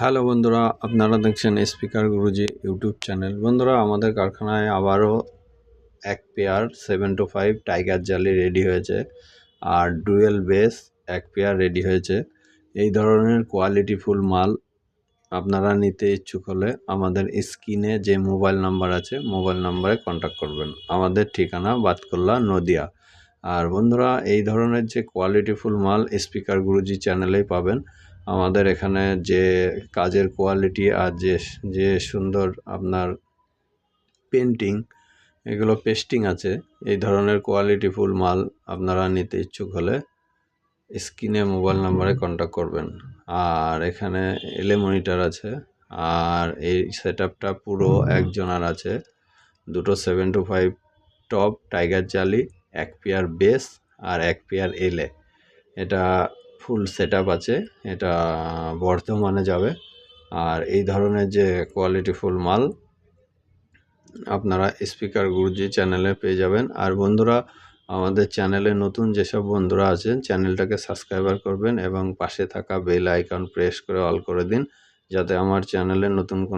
Hello বন্ধুরা, আপনারা দেখছেন স্পিকার গুরুজি ইউটিউব চ্যানেল। বন্ধুরা, আমাদের কারখানায় আবারও এক pair seven two five tiger জালি রেডি হয়েছে আর ডুয়েল বেস এক পেয়ার রেডি হয়েছে। এই ধরনের কোয়ালিটিফুল মাল আপনারা নিতে ইচ্ছুক হলে আমাদের স্ক্রিনে যে মোবাইল নাম্বার আছে, মোবাইল নাম্বারে কন্ট্যাক্ট করবেন। আমাদের ঠিকানা বাতকুল্লা, নদিয়া। আর বন্ধুরা, এই ধরনের যে কোয়ালিটিফুল মাল স্পিকার গুরুজি চ্যানেলেই পাবেন। আমাদের এখানে যে কাজের কোয়ালিটি আর যে যে সুন্দর আপনার পেন্টিং এগুলো পেস্টিং আছে। এই ধরনের কোয়ালিটিফুল মাল আপনারা নিতে ইচ্ছুক হলে স্ক্রিনে মোবাইল নাম্বারে কন্ট্যাক্ট করবেন। আর এখানে এলে মনিটর আছে। আর এই সেট পুরো একজনার আছে। দুটো seven two five top tiger জালি এক পেয়ার বেস আর এক পেয়ার এলে এটা ফুল সেট আছে, এটা বর্ধমানে যাবে। আর এই ধরনের যে কোয়ালিটি ফুল মাল, আপনারা স্পিকার গুরুজি চ্যানেলে পেয়ে যাবেন। আর বন্ধুরা, আমাদের চ্যানেলে নতুন যেসব বন্ধুরা আছেন চ্যানেলটাকে সাবস্ক্রাইবার করবেন এবং পাশে থাকা বেল আইকন প্রেস করে অল করে দিন, যাতে আমার চ্যানেলে নতুন কোনো